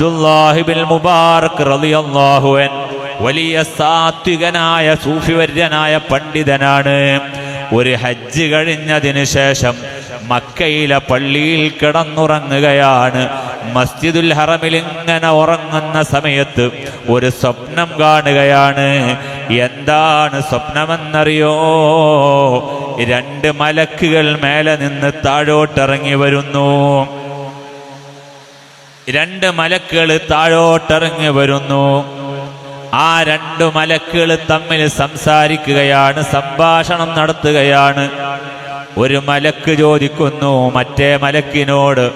അബ്ദുല്ലാഹിബിൻ മുബാറക് റളിയല്ലാഹു അൻ വലിയ സാത്വികനായ സൂഫിവര്യനായ പണ്ഡിതനാണ്. ഒരു ഹജ്ജ് കഴിഞ്ഞതിന് ശേഷം മക്കയിലെ പള്ളിയിൽ കിടന്നുറങ്ങുകയാണ്. മസ്ജിദുൽ ഹറമിൽ ഇങ്ങനെ ഉറങ്ങുന്ന സമയത്ത് ഒരു സ്വപ്നം കാണുകയാണ്. എന്താണ് സ്വപ്നമെന്നറിയോ? രണ്ട് മലക്കുകൾ മേലെ നിന്ന് താഴോട്ടിറങ്ങി വരുന്നു. രണ്ട് മലക്കുകൾ താഴോട്ടിറങ്ങി വരുന്നു. ആ രണ്ട് മലക്കുകൾ തമ്മിൽ സംസാരിക്കുകയാണ് സംഭാഷണം നടത്തുകയാണ്. ഒരു മലക്ക് ചോദിക്കുന്നു മറ്റേ മലക്കിനോട്?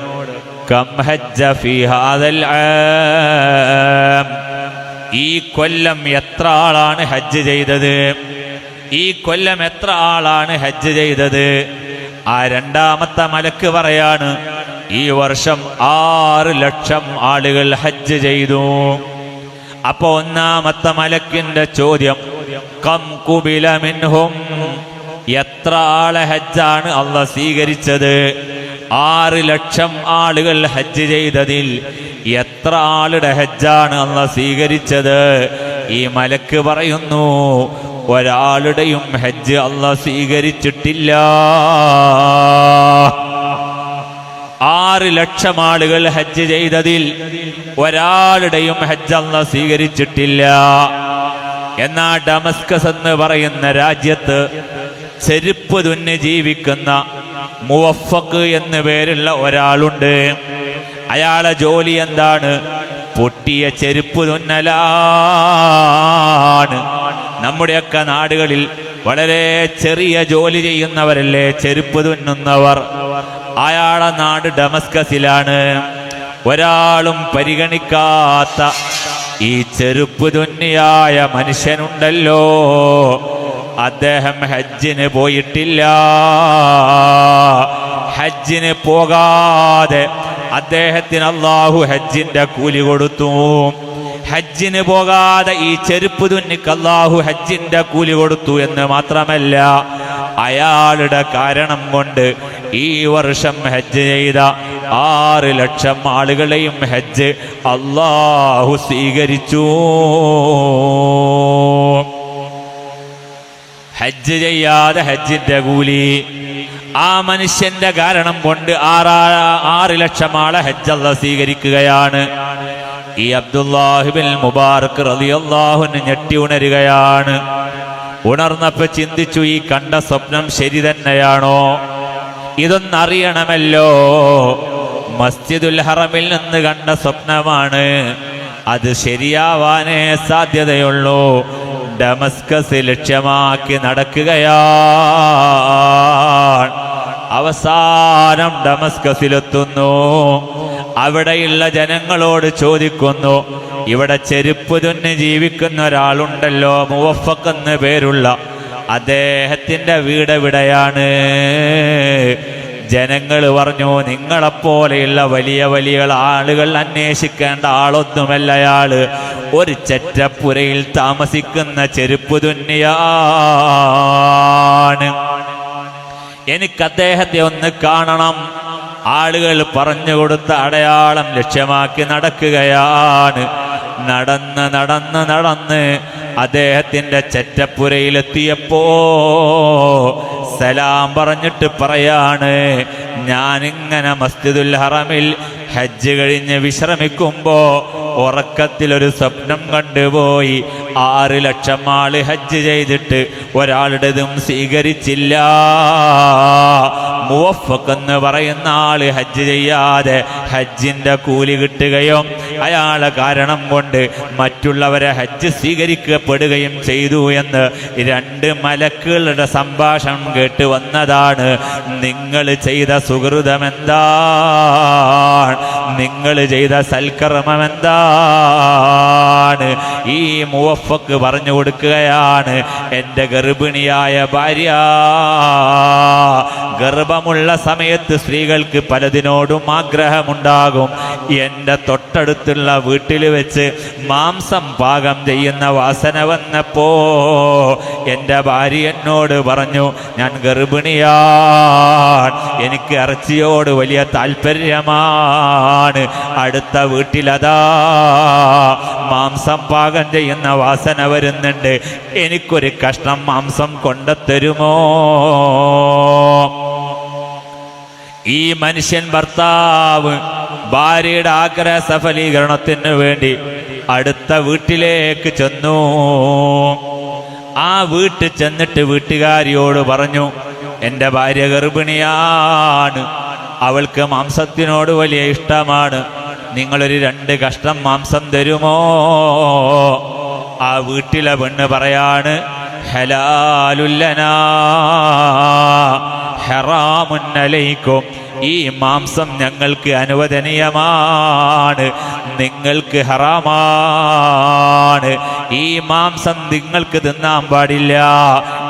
ഈ കൊല്ലം എത്ര ആളാണ് ഹജ്ജ് ചെയ്തത്? ഈ കൊല്ലം എത്ര ആളാണ് ഹജ്ജ് ചെയ്തത്? ആ രണ്ടാമത്തെ മലക്ക് പറയാണ് ഈ വർഷം ആറ് ലക്ഷം ആളുകൾ ഹജ്ജ് ചെയ്തു. അപ്പൊ ഒന്നാമത്തെ മലക്കിന്റെ ചോദ്യം കം കുബില മിൻഹും എത്ര ആളെ ഹജ്ജാണ് അള്ള സ്വീകരിച്ചത്? ആറ് ലക്ഷം ആളുകൾ ഹജ്ജ് ചെയ്തതിൽ എത്ര ആളുടെ ഹജ്ജാണ് അള്ള സ്വീകരിച്ചത്? ഈ മലക്ക് പറയുന്നു ഒരാളുടെയും ഹജ്ജ് അള്ള സ്വീകരിച്ചിട്ടില്ല. ആറ് ലക്ഷം ആളുകൾ ഹജ്ജ് ചെയ്തതിൽ ഒരാളുടെയും ഹജ്ജ് അന്ന് സ്വീകരിച്ചിട്ടില്ല. എന്നാ ഡമസ്കസ് എന്ന് പറയുന്ന രാജ്യത്ത് ചെരുപ്പ് തുന്നി ജീവിക്കുന്ന മുവഫക്ക് എന്ന് പേരുള്ള ഒരാളുണ്ട്. അയാളെ ജോലി എന്താണ്? പൊട്ടിയ ചെരുപ്പ് തുന്നലാണ്. നമ്മുടെയൊക്കെ നാടുകളിൽ വളരെ ചെറിയ ജോലി ചെയ്യുന്നവരല്ലേ ചെരുപ്പ് തുന്നുന്നവർ? അയാളെ നാട് ഡമസ്കസിലാണ്. ഒരാളും പരിഗണിക്കാത്ത ഈ ചെരുപ്പ് തുന്നിയായ മനുഷ്യനുണ്ടല്ലോ. അദ്ദേഹം ഹജ്ജിന് പോയിട്ടില്ല. ഹജ്ജിന് പോകാതെ അദ്ദേഹത്തിന് അള്ളാഹു ഹജ്ജിന്റെ കൂലി കൊടുത്തു. ഹജ്ജിന് പോകാതെ ഈ ചെരുപ്പ് തുന്നിക്ക് അള്ളാഹു ഹജ്ജിന്റെ കൂലി കൊടുത്തു എന്ന് മാത്രമല്ല അയാളുടെ കാരണം കൊണ്ട് ഈ വർഷം ഹജ്ജ് ചെയ്ത ആറ് ലക്ഷം ആളുകളെയും ഹജ്ജ് അള്ളാഹു സ്വീകരിച്ചു. ഹജ്ജ് ചെയ്യാതെ ഹജ്ജിന്റെ കൂലി ആ മനുഷ്യന്റെ കാരണം കൊണ്ട് ആറാ ആറ് ലക്ഷം ആളെ ഹജ്ജ് അല്ല സ്വീകരിക്കുകയാണ്. ഈ അബ്ദുല്ലാഹിബിൻ മുബാർക്ക് റലിയല്ലാഹുന് ഞെട്ടി ഉണരുകയാണ്. ഉണർന്നപ്പോ ചിന്തിച്ചു ഈ കണ്ട സ്വപ്നം ശരി തന്നെയാണോ? ഇതൊന്നറിയണമല്ലോ. മസ്ജിദുൽ ഹറമിൽ നിന്ന് കണ്ട സ്വപ്നമാണ്. അത് ശരിയാവാനേ സാധ്യതയുള്ളൂ. ഡമസ്കസ് ലക്ഷ്യമാക്കി നടക്കുകയാണ്. അവസാനം ഡമസ്കസിലെത്തുന്നു. അവിടെയുള്ള ജനങ്ങളോട് ചോദിക്കുന്നു ഇവിടെ ചെരുപ്പ് തുന്നി ജീവിക്കുന്ന ഒരാളുണ്ടല്ലോ മുവഫക്ക് എന്ന് പേരുള്ള അദ്ദേഹത്തിന്റെ വീട് എവിടെയാണ്? ജനങ്ങൾ പറഞ്ഞു നിങ്ങളെപ്പോലെയുള്ള വലിയ വലിയ ആളുകൾ അന്വേഷിക്കേണ്ട ആളൊന്നുമല്ല അയാൾ. ഒരു ചെറ്റപ്പുരയിൽ താമസിക്കുന്ന ചെരുപ്പ് തുന്നിയാണ്. എനിക്ക് അദ്ദേഹത്തെ ഒന്ന് കാണണം. ആളുകൾ പറഞ്ഞു കൊടുത്ത അടയാളം ലക്ഷ്യമാക്കി നടക്കുകയാണ്. നടന്ന് നടന്ന് നടന്ന് അദ്ദേഹത്തിന്റെ ചെറ്റപ്പുരയിലെത്തിയപ്പോ സലാം പറഞ്ഞിട്ട് പറയാണ് ഞാനിങ്ങനെ മസ്ജിദുൽ ഹറമിൽ ഹജ്ജ് കഴിഞ്ഞ് വിശ്രമിക്കുമ്പോൾ ഉറക്കത്തിലൊരു സ്വപ്നം കണ്ടുപോയി. ആറ് ലക്ഷം ആൾ ഹജ്ജ് ചെയ്തിട്ട് ഒരാളുടേതും സ്വീകരിച്ചില്ല. മുവഫക്ക് എന്ന് പറയുന്ന ആൾ ഹജ്ജ് ചെയ്യാതെ ഹജ്ജിന്റെ കൂലി കിട്ടുകയും അയാളെ കാരണം കൊണ്ട് മറ്റുള്ളവരെ ഹജ്ജ് സ്വീകരിക്കപ്പെടുകയും ചെയ്തു എന്ന് രണ്ട് മലക്കുകളുടെ സംഭാഷണം കേട്ട് വന്നതാണ്. നിങ്ങൾ ചെയ്ത സുഹൃതം എന്താണ് നിങ്ങൾ ചെയ്ത സൽക്കർമ്മം എന്താണ് ഈ മുവഫക്ക് പറഞ്ഞു കൊടുക്കുകയാണ്. എന്റെ ഗർഭിണിയായ ഭാര്യ ഗർഭമുള്ള സമയത്ത് സ്ത്രീകൾക്ക് പലതിനോടും ആഗ്രഹമുണ്ടാകും. എന്റെ തൊട്ടടുത്ത് തൊട്ടടുത്തുള്ള വീട്ടിൽ വെച്ച് മാംസം പാകം ചെയ്യുന്ന വാസന വന്നപ്പോ എന്റെ ഭാര്യ എന്നോട് പറഞ്ഞു ഞാൻ ഗർഭിണിയാണ്. എനിക്ക് ഇറച്ചിയോട് വലിയ താല്പര്യമാണ്. അടുത്ത വീട്ടിലതാ മാംസം പാകം ചെയ്യുന്ന വാസന വരുന്നുണ്ട്. എനിക്കൊരു കഷ്ണം മാംസം കൊണ്ടുത്തരുമോ ഈ മനുഷ്യൻ ഭർത്താവ് ഭാര്യയുടെ ആഗ്രഹ സഫലീകരണത്തിന് വേണ്ടി അടുത്ത വീട്ടിലേക്ക് ചെന്നു. ആ വീട്ടിൽ ചെന്നിട്ട് വീട്ടുകാരിയോട് പറഞ്ഞു എന്റെ ഭാര്യ ഗർഭിണിയാണ്. അവൾക്ക് മാംസത്തിനോട് വലിയ ഇഷ്ടമാണ്. നിങ്ങളൊരു രണ്ട് കഷ്ണം മാംസം തരുമോ? ആ വീട്ടിലെ പെണ്ണ് പറയാണ് ഹലാലുല്ലനാ. ഹറാമുന്നലൈക്കും ഈ മാംസം ഞങ്ങൾക്ക് അനുവദനീയമാണ്. നിങ്ങൾക്ക് ഹറാമാണ്. ഈ മാംസം നിങ്ങൾക്ക് തിന്നാൻ പാടില്ല.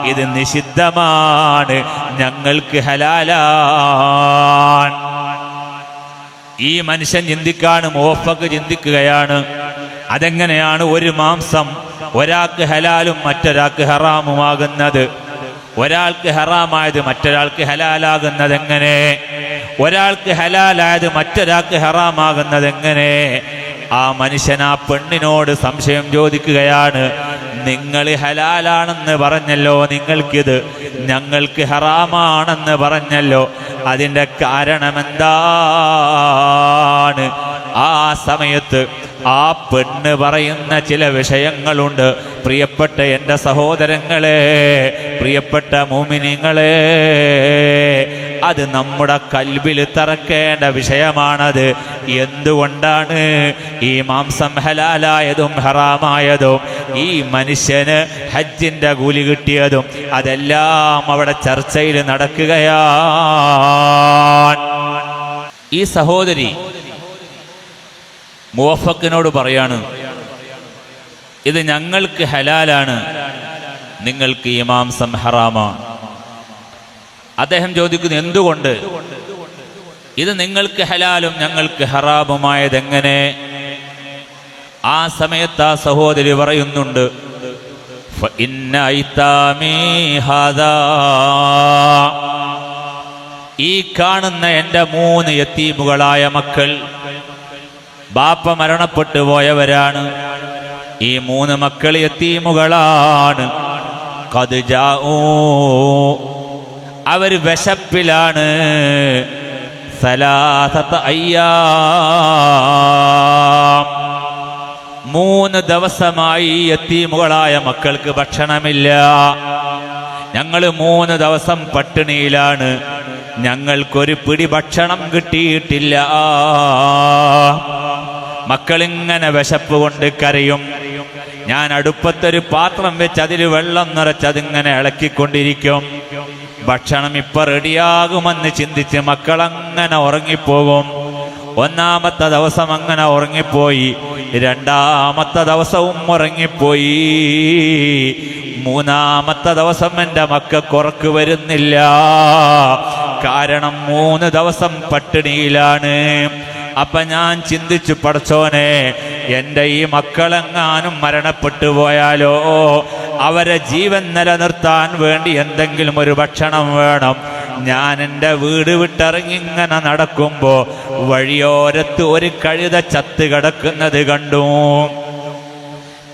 ഇത് നിഷിദ്ധമാണ്. ഞങ്ങൾക്ക് ഹലാലാണ്. ഈ മനുഷ്യൻ ചിന്തിക്കാണ് മോഫക്ക് ചിന്തിക്കുകയാണ്. അതെങ്ങനെയാണ് ഒരു മാംസം ഒരാൾക്ക് ഹലാലും മറ്റൊരാൾക്ക് ഹറാമുമാകുന്നത്? ഒരാൾക്ക് ഹറാമായത് മറ്റൊരാൾക്ക് ഹലാലാകുന്നത് എങ്ങനെ? ഒരാൾക്ക് ഹലാലായത് മറ്റൊരാൾക്ക് ഹറാമാകുന്നത് എങ്ങനെ? ആ മനുഷ്യൻ ആ പെണ്ണിനോട് സംശയം ചോദിക്കുകയാണ് നിങ്ങൾ ഹലാലാണെന്ന് പറഞ്ഞല്ലോ നിങ്ങൾക്കിത് ഞങ്ങൾക്ക് ഹറാമാണെന്ന് പറഞ്ഞല്ലോ അതിന്റെ കാരണമെന്താണ്? ആ സമയത്ത് ആ പെണ്ണ് പറയുന്ന ചില വിഷയങ്ങളുണ്ട്. പ്രിയപ്പെട്ട എന്റെ സഹോദരങ്ങളെ പ്രിയപ്പെട്ട മോമിനിങ്ങളെ അത് നമ്മുടെ കൽവിൽ തറക്കേണ്ട വിഷയമാണത്. എന്തുകൊണ്ടാണ് ഈ മാംസം ഹലാലായതും ഹറാമായതും? ഈ മനുഷ്യന് ഹജ്ജിന്റെ കൂലി കിട്ടിയതും അതെല്ലാം അവിടെ ചർച്ചയിൽ നടക്കുകയാണ്. ഈ സഹോദരി മുവഫക്കിനോട് പറയാണ് ഇത് ഞങ്ങൾക്ക് ഹലാലാണ് നിങ്ങൾക്ക് ഇമാം മാംസം ഹറാമാണ് അദ്ദേഹം ചോദിക്കുന്നു എന്തുകൊണ്ട്? ഇത് നിങ്ങൾക്ക് ഹലാലും ഞങ്ങൾക്ക് ഹറാമുമായത് എങ്ങനെ ആ സമയത്ത് ആ സഹോദരി പറയുന്നുണ്ട്. ഈ കാണുന്ന എന്റെ മൂന്ന് യത്തീമുകളായ മക്കൾ ബാപ്പ മരണപ്പെട്ടു പോയവരാണ്. ഈ മൂന്ന് മക്കൾ എത്തീമുകളാണ്. കത് ജാഊ. അവർ വിശപ്പിലാണ്. മൂന്ന് ദിവസമായി എത്തീമുകളായ മക്കൾക്ക് ഭക്ഷണമില്ല. ഞങ്ങൾ മൂന്ന് ദിവസം പട്ടിണിയിലാണ്. ഞങ്ങൾക്കൊരു പിടി ഭക്ഷണം കിട്ടിയിട്ടില്ല. മക്കളിങ്ങനെ വിശപ്പ് കൊണ്ട് കരയും. ഞാൻ അടുപ്പത്തൊരു പാത്രം വെച്ച് അതിൽ വെള്ളം നിറച്ചതിങ്ങനെ ഇളക്കിക്കൊണ്ടിരിക്കും. ഭക്ഷണം ഇപ്പൊ റെഡിയാകുമെന്ന് ചിന്തിച്ച് മക്കളങ്ങനെ ഉറങ്ങിപ്പോകും. ഒന്നാമത്തെ ദിവസം അങ്ങനെ ഉറങ്ങിപ്പോയി. രണ്ടാമത്തെ ദിവസവും ഉറങ്ങിപ്പോയി. മൂന്നാമത്തെ ദിവസം എന്റെ മക്ക കുറക്ക് വരുന്നില്ല. കാരണം മൂന്ന് ദിവസം പട്ടിണിയിലാണ്. അപ്പൊ ഞാൻ ചിന്തിച്ചു പഠിച്ചോനെ എന്റെ ഈ മക്കളെങ്ങാനും മരണപ്പെട്ടു പോയാലോ? അവരെ ജീവൻ നിലനിർത്താൻ വേണ്ടി എന്തെങ്കിലും ഒരു ഭക്ഷണം വേണം. ഞാൻ എന്റെ വീട് വിട്ടിറങ്ങി ഇങ്ങനെ നടക്കുമ്പോൾ വഴിയോരത്ത് ഒരു കഴുത ചത്ത് കിടക്കുന്നത് കണ്ടു.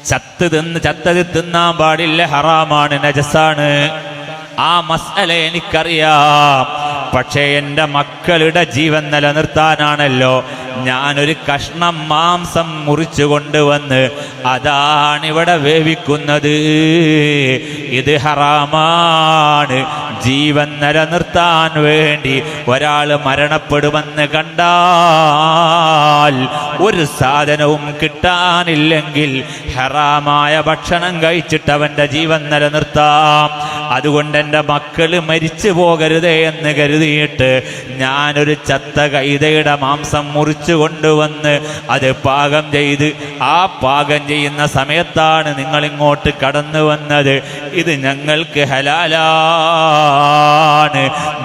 ചത്ത് തിന്ന് ചത്തത് തിന്നാൻ പാടില്ല ഹറാമാണ് നജസാണ്. ആ മസല എനിക്കറിയാം. പക്ഷേ എന്റെ മക്കളുടെ ജീവൻ നിലനിർത്താനാണല്ലോ. ഞാനൊരു കഷ്ണം മാംസം മുറിച്ചു കൊണ്ടുവന്ന് അതാണിവിടെ വേവിക്കുന്നത്. ഇത് ഹറാമാണ്. ജീവൻ നിലനിർത്താൻ വേണ്ടി ഒരാൾ മരണപ്പെടുമെന്ന് കണ്ടാൽ ഒരു സാധനവും കിട്ടാനില്ലെങ്കിൽ ഹറാമായ ഭക്ഷണം കഴിച്ചിട്ട് അവന്റെ ജീവൻ നിലനിർത്താം. അതുകൊണ്ട് എന്റെ മക്കൾ മരിച്ചു പോകരുതേ എന്ന് കരുതിയിട്ട് ഞാനൊരു ചത്ത കൈതയുടെ മാംസം മുറിച്ചു കൊണ്ടുവന്ന് അത് പാകം ചെയ്ത് ആ പാകം ചെയ്യുന്ന സമയത്താണ് നിങ്ങൾ ഇങ്ങോട്ട് കടന്നു വന്നത്. ഇത് ഞങ്ങൾക്ക് ഹലാലാണ്.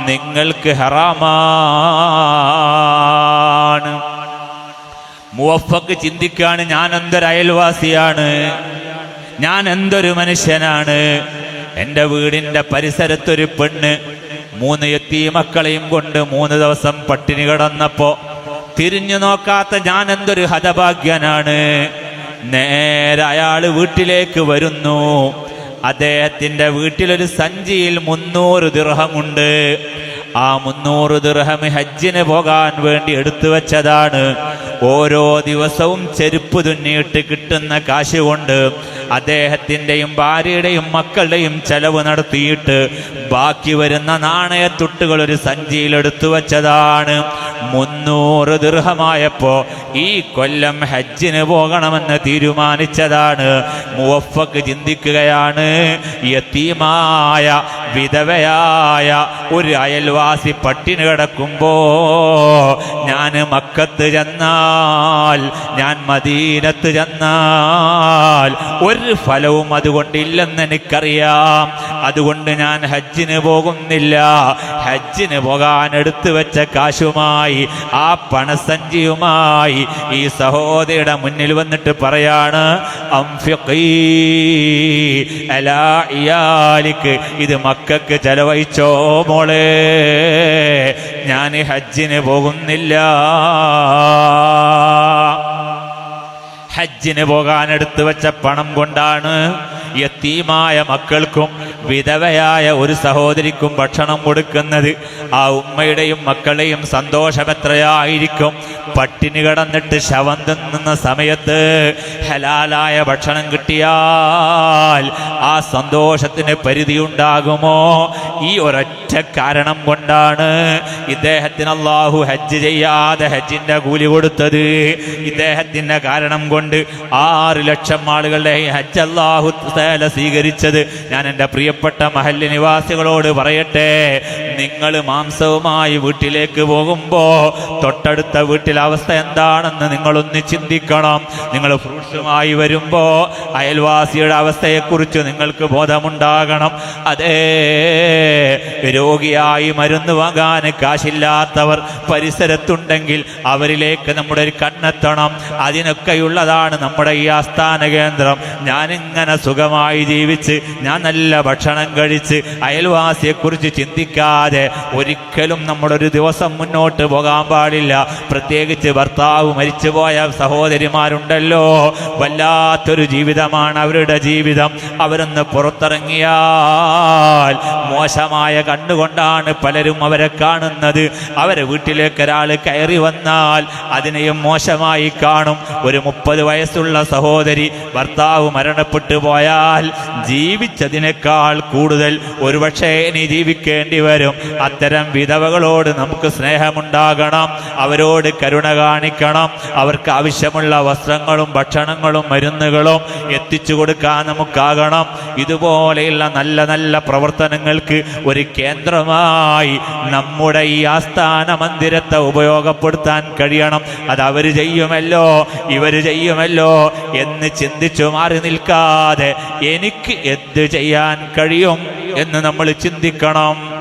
നിങ്ങൾക്ക് ഹറാമാണ്. മുവഫക്ക് ചിന്തിക്കാണ് ഞാൻ എന്തൊരു അയൽവാസിയാണ്? ഞാൻ എന്തൊരു മനുഷ്യനാണ്? എന്റെ വീടിന്റെ പരിസരത്തൊരു പെണ്ണ് മൂന്ന് എത്തി മക്കളെയും കൊണ്ട് മൂന്ന് ദിവസം പട്ടിണി കിടന്നപ്പോ തിരിഞ്ഞു നോക്കാത്ത ഞാൻ എന്തൊരു ഹതഭാഗ്യനാണ്. നേരെ അയാൾ വീട്ടിലേക്ക് വരുന്നു. അദ്ദേഹത്തിന്റെ വീട്ടിലൊരു സഞ്ചിയിൽ മുന്നൂറ് ദിർഹമുണ്ട്. ആ മുന്നൂറ് ദിർഹം ഹജ്ജിന് പോകാൻ വേണ്ടി എടുത്തു വെച്ചതാണ്. ഓരോ ദിവസവും ചെരുപ്പ് തുന്നിയിട്ട് കിട്ടുന്ന കാശ് കൊണ്ട് അദ്ദേഹത്തിന്റെയും ഭാര്യയുടെയും മക്കളുടെയും ചെലവ് നടത്തിയിട്ട് ബാക്കി വരുന്ന നാണയത്തുട്ടുകൾ ഒരു സഞ്ചിയിൽ എടുത്തു വച്ചതാണ്. മുന്നൂറ് ദീർഘമായപ്പോൾ ഈ കൊല്ലം ഹജ്ജിന് പോകണമെന്ന് തീരുമാനിച്ചതാണ്. മുവഫക്ക് ചിന്തിക്കുകയാണ്. യത്തീമായ വിധവയായ ഒരു അയൽവാസി പട്ടിണി കിടക്കുമ്പോ ഞാൻ മക്കത്ത് ചെന്നാൽ ഞാൻ മദീനത്ത് ചെന്നാൽ ഒരു ഫലവും അതുകൊണ്ടില്ലെന്ന് എനിക്കറിയാം. അതുകൊണ്ട് ഞാൻ ഹജ്ജിന് പോകുന്നില്ല. ഹജ്ജിന് പോകാൻ എടുത്തു വെച്ച കാശുമായി ആ പണസഞ്ചിയുമായി ഈ സഹോദരിയുടെ മുന്നിൽ വന്നിട്ട് പറയാണ് ഇത് മക്കൾക്ക് ചെലവഴിച്ചോ മോളെ. ഞാൻ ഹജ്ജിന് പോകുന്നില്ല. ഹജ്ജിന് പോകാൻ എടുത്തു വെച്ച പണം കൊണ്ടാണ് യത്തീമായ മക്കൾക്കും വിധവയായ ഒരു സഹോദരിക്കും ഭക്ഷണം കൊടുക്കുന്നത്. ആ ഉമ്മയുടെയും മക്കളെയും സന്തോഷം എത്രയായിരിക്കും? പട്ടിണി കടന്നിട്ട് ശവം തിന്നുന്ന സമയത്ത് ഹലാലായ ഭക്ഷണം കിട്ടിയാൽ ആ സന്തോഷത്തിന് പരിധി ഉണ്ടാകുമോ ഈ ഒരൊറ്റ കാരണം കൊണ്ടാണ് ഇദ്ദേഹത്തിന് അള്ളാഹു ഹജ്ജ് ചെയ്യാതെ ഹജ്ജിന്റെ കൂലി കൊടുത്തത്. ഇദ്ദേഹത്തിന്റെ കാരണം കൊണ്ട് ആറ് ലക്ഷം ആളുകളുടെ ഹജ്ജ് അള്ളാഹു സ്വീകരിച്ചത്. ഞാൻ എന്റെ പ്രിയപ്പെട്ട മഹല്ലി നിവാസികളോട് പറയട്ടെ നിങ്ങൾ മാംസവുമായി വീട്ടിലേക്ക് പോകുമ്പോ തൊട്ടടുത്ത വീട്ടിലെ അവസ്ഥ എന്താണെന്ന് നിങ്ങളൊന്ന് ചിന്തിക്കണം. നിങ്ങൾ ഫ്രൂട്ട്സുമായി വരുമ്പോ അയൽവാസിയുടെ അവസ്ഥയെക്കുറിച്ച് നിങ്ങൾക്ക് ബോധമുണ്ടാകണം. അതേ രോഗിയായി മരുന്ന് വാങ്ങാൻ കാശില്ലാത്തവർ പരിസരത്തുണ്ടെങ്കിൽ അവരിലേക്ക് നമ്മുടെ ഒരു കണ്ണെത്തണം. അതിനൊക്കെയുള്ളതാണ് നമ്മുടെ ഈ ആസ്ഥാന കേന്ദ്രം. ഞാനിങ്ങനെ സുഖമായി ജീവിച്ച് ഞാൻ നല്ല ഭക്ഷണം കഴിച്ച് അയൽവാസിയെക്കുറിച്ച് ചിന്തിക്കാതെ ഒരിക്കലും നമ്മളൊരു ദിവസം മുന്നോട്ട് പോകാൻ പാടില്ല. പ്രത്യേകിച്ച് ഭർത്താവ് മരിച്ചുപോയ സഹോദരിമാരുണ്ടല്ലോ. വല്ലാത്തൊരു ജീവിതമാണ് അവരുടെ ജീവിതം. അവരൊന്ന് പുറത്തിറങ്ങിയാൽ മോശമായ കണ്ണുകൊണ്ടാണ് പലരും അവരെ കാണുന്നത്. അവരെ വീട്ടിലേക്ക് ഒരാൾ കയറി വന്നാൽ അതിനെയും മോശമായി കാണും. ഒരു മുപ്പത് വയസ്സുള്ള സഹോദരി ഭർത്താവ് മരണപ്പെട്ടു പോയാൽ ജീവിച്ചതിനേക്കാൾ കൂടുതൽ ഒരുപക്ഷെ ഇനി ജീവിക്കേണ്ടി വരും. അത്തരം വിധവകളോട് നമുക്ക് സ്നേഹമുണ്ടാകണം. അവരോട് കരുണ കാണിക്കണം. അവർക്ക് ആവശ്യമുള്ള വസ്ത്രങ്ങളും ഭക്ഷണങ്ങളും മരുന്നുകളും എത്തിച്ചു കൊടുക്കാൻ നമുക്കാകണം. ഇതുപോലെയുള്ള നല്ല നല്ല പ്രവർത്തനങ്ങൾക്ക് ഒരു കേന്ദ്രമായി നമ്മുടെ ഈ ആസ്ഥാന മന്ദിരത്തെ ഉപയോഗപ്പെടുത്താൻ കഴിയണം. അത് അവർ ചെയ്യുമല്ലോ ഇവർ ചെയ്യുമല്ലോ എന്ന് ചിന്തിച്ചു മാറി നിൽക്കാതെ എനിക്ക് എന്ത് ചെയ്യാൻ കഴിയും എന്ന് നമ്മൾ ചിന്തിക്കണം.